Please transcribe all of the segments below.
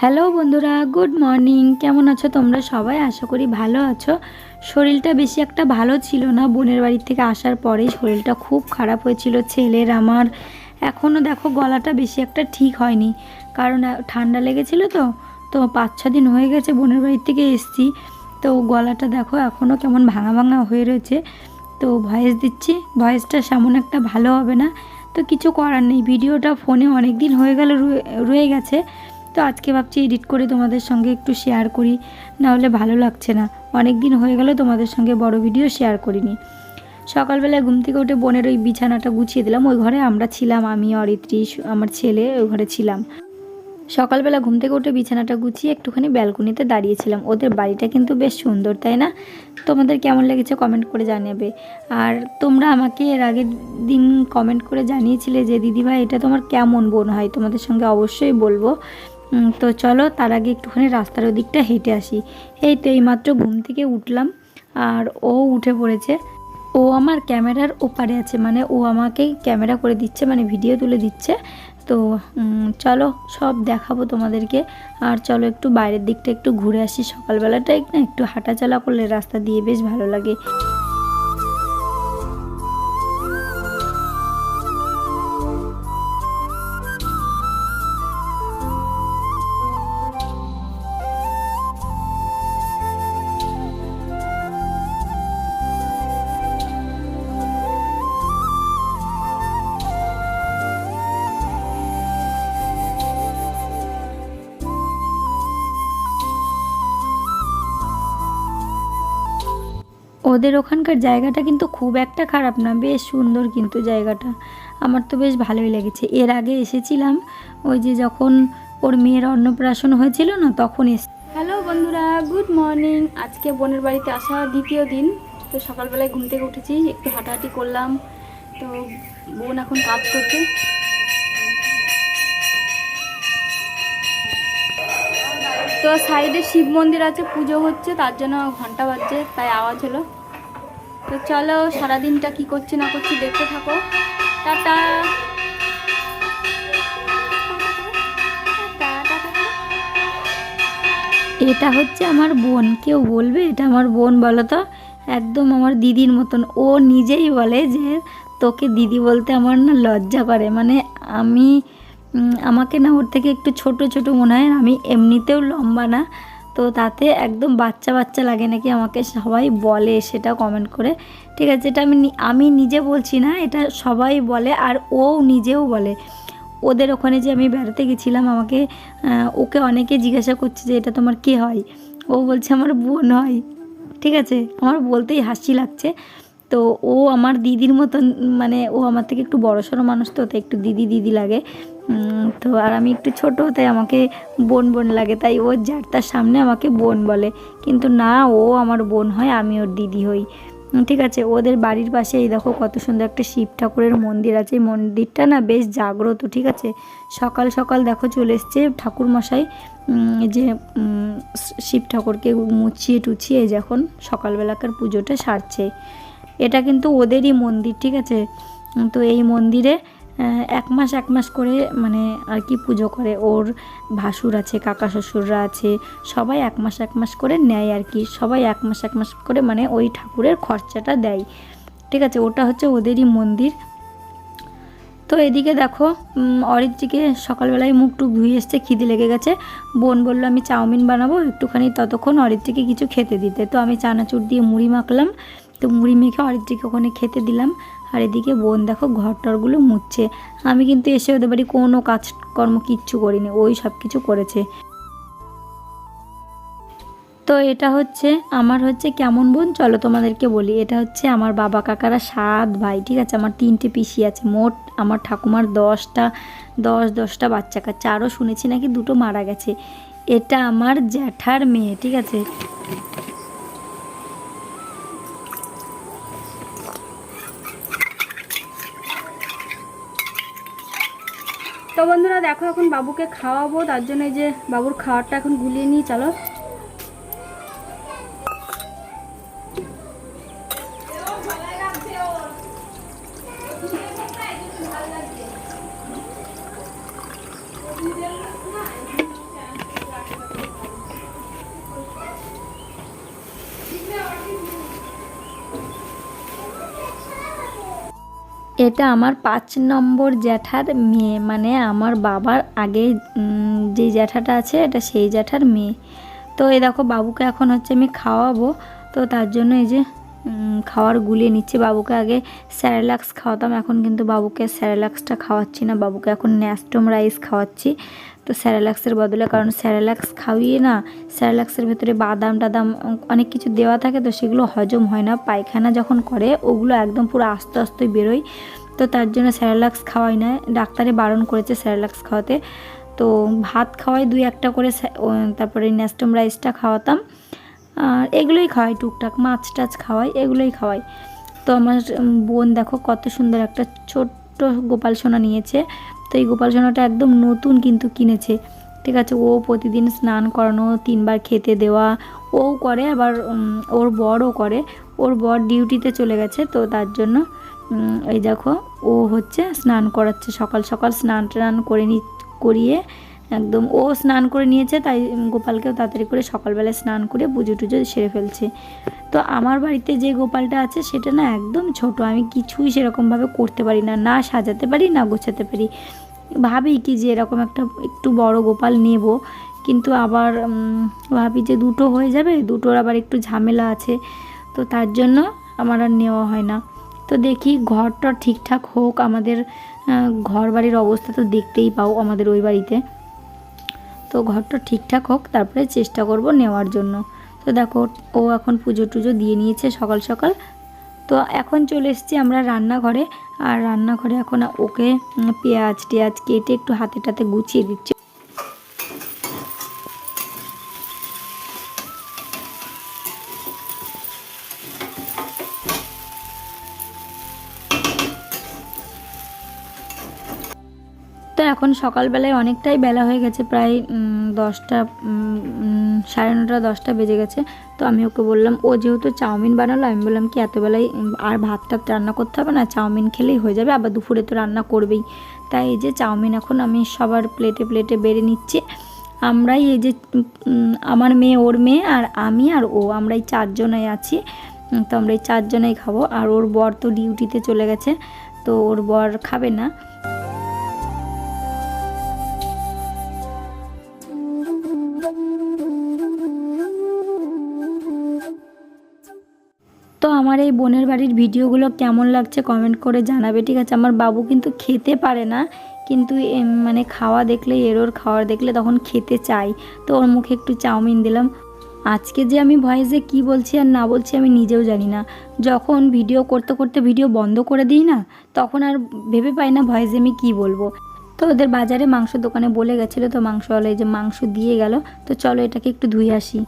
Hello বন্ধুরা, good morning. কেমন আছো তোমরা সবাই? আশা করি ভালো আছো। শরীরটা বেশি একটা ভালো ছিল না। বোনের বাড়ি থেকে আসার পরেই শরীরটা খুব খারাপ হয়েছিল। ছেলের আমার। এখনও দেখো গলাটা বেশি একটা ঠিক হয়নি। কারণ ঠান্ডা লেগেছিল তো। তো পাঁচ, ছ দিন হয়ে গেছে বোনের বাড়ি থেকে এসছি। তো গলাটা দেখো এখনও কেমন ভাঙা ভাঙা হয়ে রয়েছে। তো ভয়েস দিচ্ছি, ভয়েসটা সেমন একটা ভালো হবে না। তো কিছু করার নেই। ভিডিওটা ফোনে অনেক দিন হয়ে গেল রয়ে গেছে। তো আজকে ভাবছি এডিট করে তোমাদের সঙ্গে একটু শেয়ার করি। না হলে ভালো লাগছে না। অনেক দিন হয়ে গেল তোমাদের সঙ্গে বড় ভিডিও শেয়ার করিনি। সকালবেলায় ঘুম থেকে উঠে বোনের ওই বিছানাটা গুছিয়ে দিলাম। ওই ঘরে আমরা ছিলাম, আমি, অরিত্রী আমার ছেলে, ওই ঘরে ছিলাম। সকালবেলা ঘুম থেকে উঠে বিছানাটা গুছিয়ে একটুখানি ব্যালকনিতে দাঁড়িয়েছিলাম। ওদের বাড়িটা কিন্তু বেশ সুন্দর, তাই না? তোমাদের কেমন লেগেছে কমেন্ট করে জানাবে। আর তোমরা আমাকে এর আগের দিন কমেন্ট করে জানিয়েছিলে যে, দিদিভাই, এটা তোমার কেমন বোন হয়? তোমাদের সঙ্গে অবশ্যই বলব। তো চলো, তার আগে একটুখানি রাস্তার ওদিকটা হেঁটে আসি। এই তো এইমাত্র ঘুম থেকে উঠলাম, আর ও উঠে পড়েছে। ও আমার ক্যামেরার ওপারে আছে মানে ও আমাকে ক্যামেরা করে দিচ্ছে মানে ভিডিও তুলে দিচ্ছে। তো চলো, সব দেখাবো তোমাদেরকে। আর চলো, একটু বাইরের দিকটা একটু ঘুরে আসি সকালবেলাটাই না একটু হাঁটাচলা করলে রাস্তা দিয়ে বেশ ভালো লাগে। ওদের ওখানকার জায়গাটা কিন্তু খুব একটা খারাপ না, বেশ সুন্দর কিন্তু জায়গাটা। আমার তো বেশ ভালোই লেগেছে। এর আগে এসেছিলাম, ওই যে যখন ওর মেয়ের অন্নপ্রাশন হয়েছিল না, তখন এস, হ্যালো বন্ধুরা, গুড মর্নিং। আজকে বোনের বাড়িতে আসা দ্বিতীয় দিন। তো সকালবেলায় ঘুম থেকে উঠেছি, একটু হাঁটাহাঁটি করলাম। তো বোন এখন কাজ করছে। তো সাইডে শিব মন্দির আছে, পুজো হচ্ছে, তার জন্য ঘণ্টা বাজছে, তাই আওয়াজ হলো। তো চলো সারাদিনটা কি করছি না করছি দেখতে থাকো। টাটা। এটা হচ্ছে আমার বোন। কেউ বলবে এটা আমার বোন বলো তো একদম আমার দিদির মতন। ও নিজেই বলে যে তোকে দিদি বলতে আমার না লজ্জা করে। মানে আমি আমাকে না ওর থেকে একটু ছোট ছোট মনে হয়। আমি এমনিতেও লম্বা না। তো তাতে একদম বাচ্চা বাচ্চা লাগে নাকি আমাকে সবাই বলে সেটা কমেন্ট করে। ঠিক আছে এটা আমি আমি নিজে বলছি না, এটা সবাই বলে আর ও নিজেও বলে। ওদের ওখানে যে আমি বেড়াতে গেছিলাম, আমাকে ওকে অনেকে জিজ্ঞাসা করছে যে, এটা তোমার কে হয়? ও বলছে, আমার বোন হয়। ঠিক আছে, আমার বলতেই হাসি লাগছে। তো ও আমার দিদির মতন মানে ও আমার থেকে একটু বড় সড়ো মানুষ তো, তাই একটু দিদি দিদি লাগে। তো আর আমি একটু ছোট, তাই আমাকে বোন বোন লাগে, তাই ও যার তার সামনে আমাকে বোন বলে। কিন্তু না, ও আমার বোন হয়, আমি ওর দিদি হই। ঠিক আছে। ওদের বাড়ির পাশে এই দেখো কত সুন্দর একটা শিব ঠাকুরের মন্দির আছে। এই মন্দিরটা না বেশ জাগ্রত, ঠিক আছে? সকাল সকাল দেখো চলে এসছে ঠাকুরমশাই যে শিব ঠাকুরকে মুছিয়ে টুছিয়ে যখন সকালবেলাকার পুজোটা সারছে। এটা কিন্তু ওদেরই মন্দির, ঠিক আছে? তো এই মন্দিরে এক মাস এক মাস করে মানে আর কি পুজো করে। ওর ভাসুর আছে, কাকা শ্বশুররা আছে, সবাই এক মাস এক মাস করে নেয় আর কি। সবাই এক মাস এক মাস করে মানে ওই ঠাকুরের খরচাটা দেয়। ঠিক আছে, ওটা হচ্ছে ওদেরই মন্দির। তো এদিকে দেখো অরিত্রীকে সকালবেলায় মুখ টুক ধুয়ে এসছে, খিদে লেগে গেছে। বোন বলল, আমি চাউমিন বানাবো, একটুখানি ততক্ষণ অরিত্রীকে কিছু খেতে দিতে। তো আমি চানাচুর দিয়ে মুড়ি মাখলাম। তো মুড়ি মেখে অরিত্রীকে ওখানে খেতে দিলাম। আর এদিকে বোন দেখো ঘর টরগুলো মুছছে। আমি কিন্তু এসে ওদের বাড়ি কোনো কাজকর্ম কিচ্ছু করিনি, ওই সব কিছু করেছে। তো এটা হচ্ছে, আমার হচ্ছে কেমন বোন? চলো তোমাদেরকে বলি, এটা হচ্ছে আমার বাবা কাকারা সাত ভাই, ঠিক আছে? আমার তিনটে পিসি আছে, মোট আমার ঠাকুমার দশটা, দশ, দশটা বাচ্চা কাচ্চা। আরও শুনেছি নাকি দুটো মারা গেছে। এটা আমার জ্যাঠার মেয়ে, ঠিক আছে? তো বন্ধুরা দেখো এখন বাবুকে খাওয়াবো, তার জন্য এই যে বাবুর খাওয়ারটা এখন গুলিয়ে নিয়ে চলো। এটা আমার পাঁচ নম্বর জ্যাঠার মেয়ে মানে আমার বাবার আগে যে জ্যাঠাটা আছে এটা সেই জ্যাঠার মেয়ে। তো এই দেখো বাবুকে এখন হচ্ছে আমি খাওয়াবো। তো তার জন্য এই যে খাওয়ার গুলিয়ে নিচ্ছি। বাবুকে আগে স্যারেলাক্স খাওয়াতাম, এখন কিন্তু বাবুকে স্যারেলাক্সটা খাওয়াচ্ছি না। বাবুকে এখন ন্যাস্টম রাইস খাওয়াচ্ছি। তো স্যারালাক্সের বদলে, কারণ স্যারালাক্স খাওয়িয়ে না, স্যারালাক্সের ভেতরে বাদাম টাদাম অনেক কিছু দেওয়া থাকে তো সেগুলো হজম হয় না। পায়খানা যখন করে, ওগুলো একদম পুরো আস্তে আস্তে বেরোয়। তো তার জন্য স্যারেলাক্স খাওয়াই না। ডাক্তারে বারণ করেছে স্যারালাক্স খাওয়াতে। তো ভাত খাওয়াই দুই একটা করে তারপরে ন্যাস্টম রাইসটা খাওয়াতাম। আর এগুলোই খাওয়াই টুকটাক, মাছ টাছ খাওয়াই, এগুলোই খাওয়াই। তো আমার বোন দেখো কত সুন্দর একটা ছোট্ট গোপাল সোনা নিয়েছে। তো এই গোপাল সোনাটা একদম নতুন কিন্তু কিনেছে। ঠিক আছে, ও প্রতিদিন স্নান করানো, তিনবার খেতে দেওয়া, ও করে আবার ওর বরও করে। ওর বর ডিউটিতে চলে গেছে, তো তার জন্য এই দেখো, ও হচ্ছে স্নান করাচ্ছে। সকাল সকাল স্নান টান করে নি, করিয়ে একদম। ও স্নান করে নিয়েছে, তাই গোপালকেও তাড়াতাড়ি করে সকালবেলায় স্নান করে পুজো টুজো সেরে ফেলছে। তো আমার বাড়িতে যে গোপালটা আছে, সেটা না একদম ছোট। আমি কিছুই সেরকমভাবে করতে পারি না না সাজাতে পারি, না গোছাতে পারি। ভাবি কি যে এরকম একটা একটু বড় গোপাল নেব, কিন্তু আবার ভাবি যে দুটো হয়ে যাবে, দুটোর আবার একটু ঝামেলা আছে। তো তার জন্য আমার আর নেওয়া হয় না। তো দেখি ঘরটা ঠিকঠাক হোক, আমাদের ঘর বাড়ির অবস্থা তো দেখতেই পাও আমাদের ওই বাড়িতে। তো ঘরটা ঠিকঠাক হোক, তারপরে চেষ্টা করব নেওয়ার জন্য। তো দেখো, ও এখন পুজো টুজো দিয়ে নিয়েছে সকাল সকাল। তো এখন চলে এসেছি আমরা রান্নাঘরে। আর রান্নাঘরে এখন ওকে পেঁয়াজ টেয়াজ কেটে একটু হাতে টাতে গুছিয়ে দিচ্ছি। তো এখন সকালবেলায় অনেকটাই বেলা হয়ে গেছে, প্রায় দশটা সাড়ে নটা, দশটা বেজে গেছে। তো আমি ওকে বললাম, ও যেহেতু চাউমিন বানালো, আমি বললাম কি এতবেলায় আর ভাত টাত রান্না করতে হবে না, চাউমিন খেলেই হয়ে যাবে, আবার দুপুরে তো রান্না করবেই। তাই এই যে চাউমিন এখন আমি সবার প্লেটে প্লেটে বেড়ে নিচ্ছি। আমরাই এই যে আমার মেয়ে, ওর মেয়ে, আর আমি আর ও, আমরাই চারজনাই আছি। তো আমরা এই চারজনাই খাব, আর ওর বর তো ডিউটিতে চলে গেছে, তো ওর বর খাবে না। তো আমার এই বোনের বাড়ির ভিডিওগুলো কেমন লাগছে কমেন্ট করে জানাবে, ঠিক আছে? আমার বাবু কিন্তু খেতে পারে না, কিন্তু মানে খাওয়া দেখলে, এরোর খাওয়ার দেখলে তখন খেতে চাই। তো ওর মুখে একটু চাউমিন দিলাম। আজকে যে আমি ভয়েসে কি বলছি আর না বলছি আমি নিজেও জানি না। যখন ভিডিও করতে করতে ভিডিও বন্ধ করে দিই না, তখন আর ভেবে পাই না ভয়েসে আমি কি বলব। তো ওদের বাজারে মাংস দোকানে বলে গেছিল, তো মাংসওয়ালা এই যে মাংস দিয়ে গেল, তো চলো এটাকে একটু ধুয়ে আসি।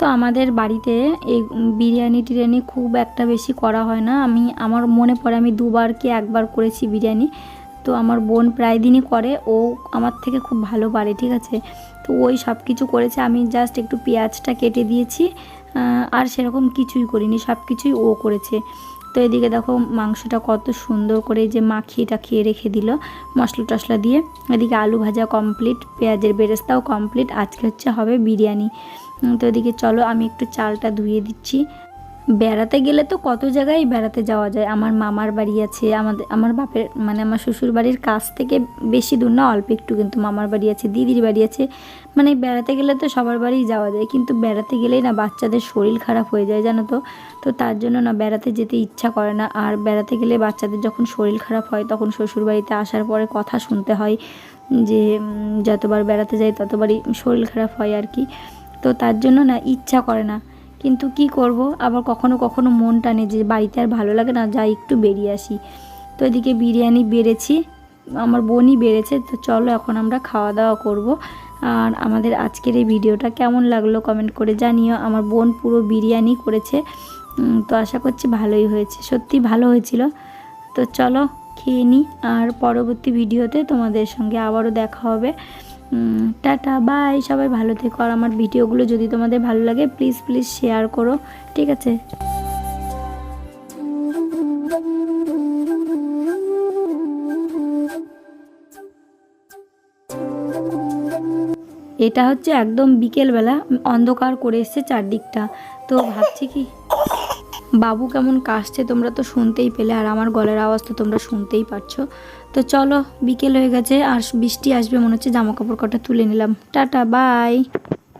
তো আমাদের বাড়িতে এই বিরিয়ানি টিরিয়ানি খুব একটা বেশি করা হয় না। আমি, আমার মনে পড়ে আমি দুবার কি একবার করেছি বিরিয়ানি। তো আমার বোন প্রায় দিনই করে, ও আমার থেকে খুব ভালো পারে, ঠিক আছে? তো ওই সব কিছু করেছে, আমি জাস্ট একটু পেঁয়াজটা কেটে দিয়েছি আর সেরকম কিছুই করিনি, সব কিছুই ও করেছে। তো এদিকে দেখো মাংসটা কত সুন্দর করে যে মাখিয়ে টাখিয়ে রেখে দিল মশলা টশলা দিয়ে। এদিকে আলু ভাজা কমপ্লিট পেঁয়াজের বেরেস্তাও কমপ্লিট আজকে হচ্ছে হবে বিরিয়ানি। তো এদিকে চলো, আমি একটু চালটা ধুয়ে দিচ্ছি। বেড়াতে গেলে তো কত জায়গায় বেড়াতে যাওয়া যায়? আমার মামার বাড়ি আছে, আমাদের, আমার বাপের মানে আমার শ্বশুর বাড়ির কাছ থেকে বেশি দূর না, অল্প একটু কিন্তু মামার বাড়ি আছে, দিদির বাড়ি আছে। মানে বেড়াতে গেলে তো সবার বাড়িই যাওয়া যায়, কিন্তু বেড়াতে গেলেই না বাচ্চাদের শরীর খারাপ হয়ে যায়, জানো তো। তো তার জন্য না বেড়াতে যেতে ইচ্ছা করে না, আর বেড়াতে গেলে বাচ্চাদের যখন শরীর খারাপ হয়, তখন শ্বশুর বাড়িতে আসার পরে কথা শুনতে হয়, যে যতবার বেড়াতে যাই, ততবারই শরীর খারাপ হয় আর কি। তো তার জন্য না ইচ্ছা করে না। কিন্তু কি করব? আবার কখনো কখনো মন টানে যে বাড়িতে আর ভালো লাগে না, যাই একটু বেরিয়ে আসি। তো এদিকে বিরিয়ানি বেড়েছি, আমার বোনই বেড়েছে, তো চলো এখন আমরা খাওয়া দাওয়া করব। আর আমাদের আজকের এই ভিডিওটা কেমন লাগল কমেন্ট করে জানিও। আমার বোন পুরো বিরিয়ানি করেছে তো আশা করছি ভালোই হয়েছে। সত্যি ভালো হয়েছিল। তো চলো খেয়ে নিই আর পরবর্তী ভিডিওতে তোমাদের সঙ্গে আবারও দেখা হবে। টাটা বাই সবাই ভালো থেকো। আর আমার ভিডিওগুলো যদি তোমাদের ভালো লাগে প্লিজ প্লিজ শেয়ার করো, ঠিক আছে? এটা হচ্ছে একদম বিকেলবেলা, অন্ধকার করে এসছে চারদিকটা। তো ভাবছি কি বাবু কেমন কাশছে তোমরা তো শুনতেই পেলে, আর আমার গলার আওয়াজ তো তোমরা শুনতেই পাচ্ছ তো চলো, বিকেল হয়ে গেছে, আর বৃষ্টি আসবে, মনে হচ্ছে জামা কাপড় কটা তুলে নিলাম। Tata, bye.